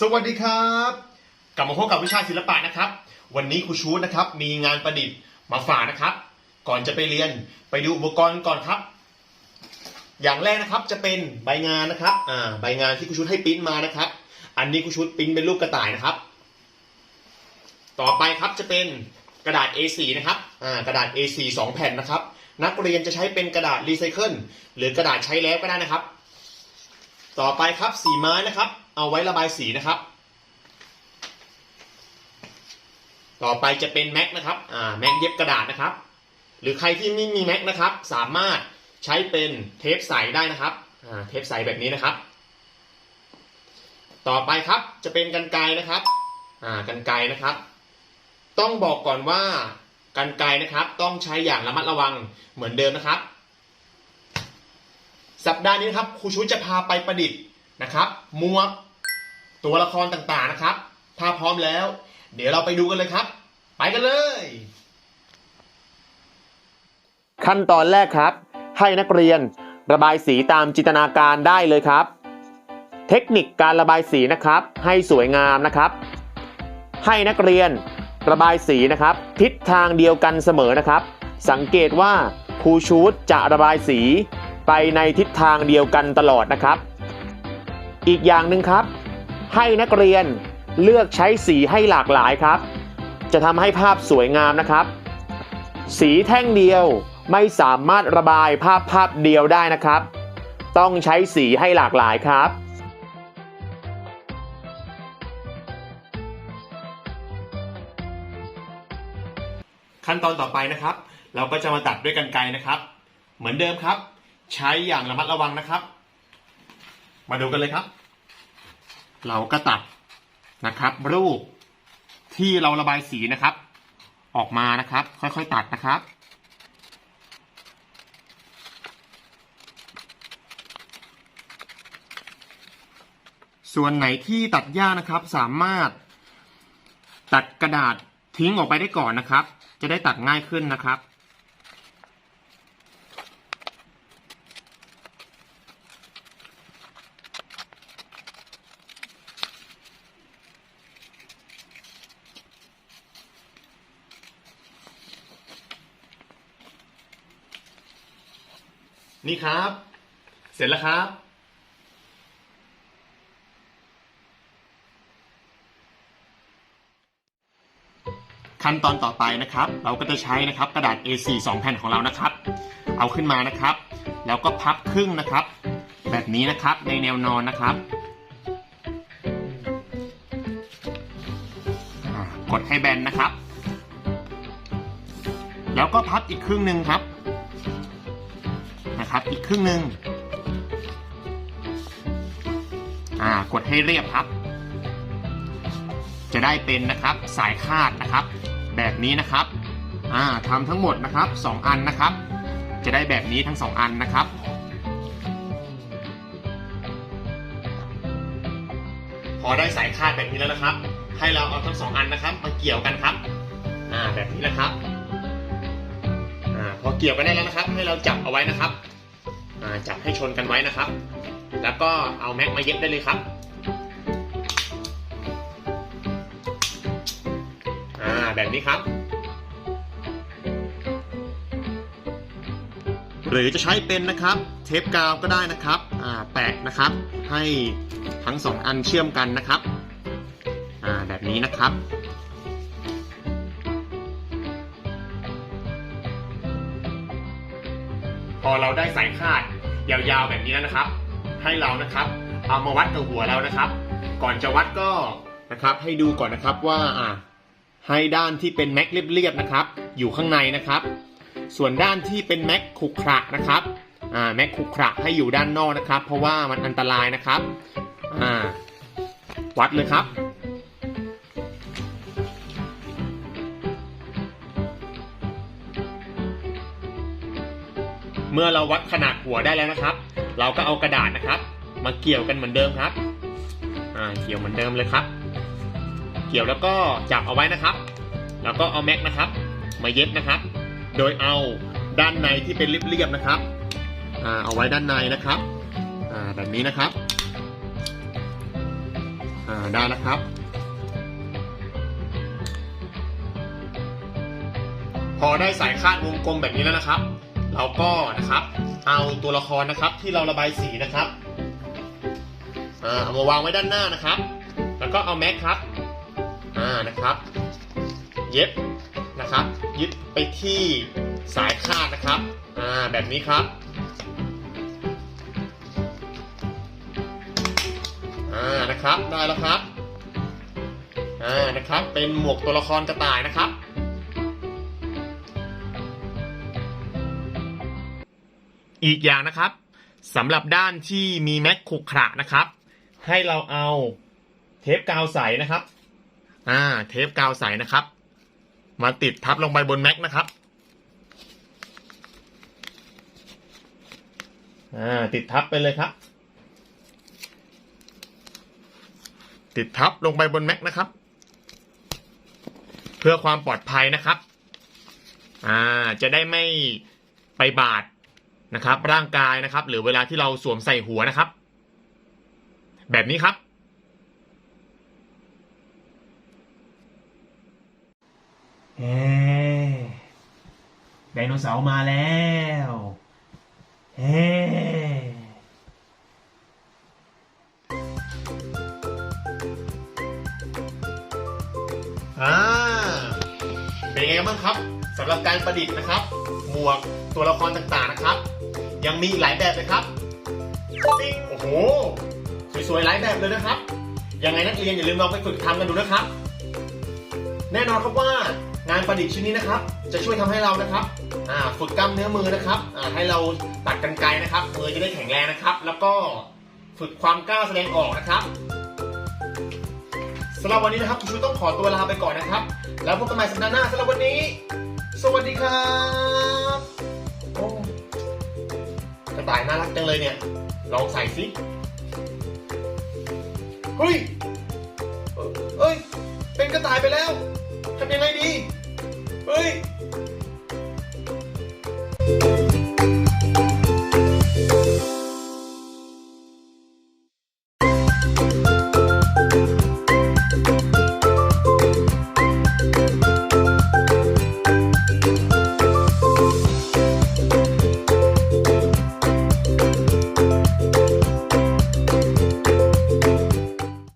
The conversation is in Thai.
สวัสดีครับ กลับมาพบกับวิชาศิลปะนะครับ วันนี้ครูชูนะครับมีงานประดิษฐ์มาฝากนะครับ ก่อนจะไปเรียนไปดูอุปกรณ์ก่อนครับ อย่างแรกนะครับจะเป็นใบงานนะครับอ่าใบงานที่ครูชูให้ปริ้นมานะครับ อันนี้ครูชูปริ้นเป็นรูปกระต่ายนะครับ ต่อไปครับจะเป็นกระดาษ A4 นะครับอ่ากระดาษ A4 สองแผ่นนะครับ นักเรียนจะใช้เป็นกระดาษรีไซเคิลหรือกระดาษใช้แล้วก็ได้นะครับ ต่อไปครับสีไม้นะครับ เอาไว้ระบายสีนะครับ ต่อไปจะเป็นแม็กนะครับอ่าแม็กเย็บกระดาษนะครับ หรือใครที่ไม่มีแม็กนะครับ สามารถใช้เป็นเทปใสได้นะครับอ่าเทปใสแบบนี้นะครับ ต่อไปครับจะเป็นกันไกรนะครับอ่ากันไกรนะครับ ต้องบอกก่อนว่ากันไกรนะครับ ต้องใช้อย่างระมัดระวังเหมือนเดิมนะครับ สัปดาห์นี้นะครับครูชุจะพาไปประดิษฐ์นะครับหมวก ตัวละครต่างๆนะครับ ถ้าพร้อมแล้ว เดี๋ยวเราไปดูกันเลยครับ ไปกันเลย ขั้นตอนแรกครับ ให้นักเรียนระบายสีตามจินตนาการได้เลยครับ เทคนิคการระบายสีนะครับ ให้สวยงามนะครับ ให้นักเรียนระบายสีนะครับ ทิศทางเดียวกันเสมอนะครับ สังเกตว่าครูชูดจะระบายสีไปในทิศทางเดียวกันตลอดนะครับ อีกอย่างหนึ่งครับ ให้นักเรียนเลือกใช้สีให้หลากหลายครับ จะทำให้ภาพสวยงามนะครับ สีแท่งเดียวไม่สามารถระบายภาพภาพเดียวได้นะครับ ต้องใช้สีให้หลากหลายครับขั้นตอนต่อไปนะครับ เราก็จะมาตัดด้วยกันไกรนะครับ เหมือนเดิมครับ ใช้อย่างระมัดระวังนะครับ มาดูกันเลยครับ เราก็ตัดนะครับ รูปที่เราระบายสีนะครับ ออกมานะครับ ค่อยๆตัดนะครับ ส่วนไหนที่ตัดยากนะครับ สามารถตัดกระดาษทิ้งออกไปได้ก่อนนะครับ จะได้ตัดง่ายขึ้นนะครับ นี่ครับ เสร็จแล้วครับ ขั้นตอนต่อไปนะครับ เราก็จะใช้นะครับกระดาษ A4 2 แผ่นของเรานะครับ เอาขึ้นมานะครับ แล้วก็พับครึ่งนะครับ แบบนี้นะครับในแนวนอนนะครับกดให้แบนนะครับ แล้วก็พับอีกครึ่งหนึ่งครับ นะครับอีกครึ่งหนึ่งอ่ากดให้เรียบครับ จะได้เป็นนะครับสายคาดนะครับ แบบนี้นะครับอ่าทำทั้งหมดนะครับ 2 อันนะครับ จะได้แบบนี้ทั้ง 2 อันนะครับพอได้สายคาดแบบนี้แล้วนะครับ ให้เราเอาทั้งสองอันนะครับมาเกี่ยวกันครับ อ่าแบบนี้นะครับ อ่าพอเกี่ยวกันได้แล้วนะครับ ให้เราจับเอาไว้นะครับ จับให้ชนกันไว้นะครับ แล้วก็เอาแม็กมาเย็บได้เลยครับอ่าแบบนี้ครับ หรือจะใช้เป็นนะครับ เทปกาวก็ได้นะครับอ่าแปะนะครับ ให้ทั้งสองอันเชื่อมกันนะครับอ่าแบบนี้นะครับพอเราได้สายคาด ยาวๆแบบนี้แล้วนะครับ ให้เรานะครับเอามาวัดกับหัวเรานะครับ ก่อนจะวัดก็นะครับให้ดูก่อนนะครับว่าอ่าให้ด้านที่เป็นแม็กเรียบๆนะครับ อยู่ข้างในนะครับ ส่วนด้านที่เป็นแม็กขรุขระนะครับอ่าแม็กขรุขระให้อยู่ด้านนอกนะครับ เพราะว่ามันอันตรายนะครับอ่าวัดเลยครับ เมื่อเราวัดขนาดหัวได้แล้วนะครับ เราก็เอากระดาษนะครับ มาเกี่ยวกันเหมือนเดิมครับเกี่ยวเหมือนเดิมเลยครับ เกี่ยวแล้วก็จับเอาไว้นะครับ แล้วก็เอาแม็กนะครับ มาเย็บนะครับ โดยเอาด้านในที่เป็นเรียบๆนะครับเอาไว้ด้านในนะครับแบบนี้นะครับได้แล้วครับ พอได้สายคาดวงกลมแบบนี้แล้วนะครับ เราก็นะครับ เอาตัวละครนะครับที่เราระบายสีนะครับเอามาวางไว้ด้านหน้านะครับ แล้วก็เอาแม็กครับอ่านะครับ เย็บนะครับ ยึดไปที่สายคาดนะครับอ่าแบบนี้ครับอ่านะครับได้แล้วครับอ่านะครับ เป็นหมวกตัวละครกระต่ายนะครับ อีกอย่างนะครับสำหรับด้านที่มีแม็กขรุขระนะครับ ให้เราเอาเทปกาวใสนะครับ อ่า เทปกาวใสนะครับ มาติดทับลงไปบนแม็กนะครับ อ่า ติดทับไปเลยครับ ติดทับลงไปบนแม็กนะครับ เพื่อความปลอดภัยนะครับ อ่า จะได้ไม่ไปบาด นะครับ ร่างกายนะครับ หรือเวลาที่เราสวมใส่หัวนะครับ แบบนี้ครับเฮ้ไดโนเสาร์มาแล้วเฮ้อ่าเป็นยังไงบ้างครับสำหรับการประดิษฐ์นะครับ หมวกตัวละครต่างๆนะครับ ยังมีหลายแบบเลยครับติ๊งโอ้โห สวยๆหลายแบบเลยนะครับ ยังไงนักเรียนอย่าลืมลองไปฝึกทำกันดูนะครับ แน่นอนครับว่างานประดิษฐ์ชิ้นนี้นะครับ จะช่วยทำให้เรานะครับฝึกกล้ามเนื้อมือนะครับให้เราตัดกันไกรนะครับมือจะได้แข็งแรงนะครับ แล้วก็ฝึกความกล้าแสดงออกนะครับสำหรับวันนี้นะครับคุณชูต้องขอตัวลาไปก่อนนะครับ แล้วพบกันใหม่สัปดาห์หน้าสำหรับวันนี้ สวัสดีครับ ต่ายน่ารักจังเลยเนี่ย ลองใส่สิเฮ้ยเอ้ย เป็นกระต่ายไปแล้วทำยังไงดี เฮ้ย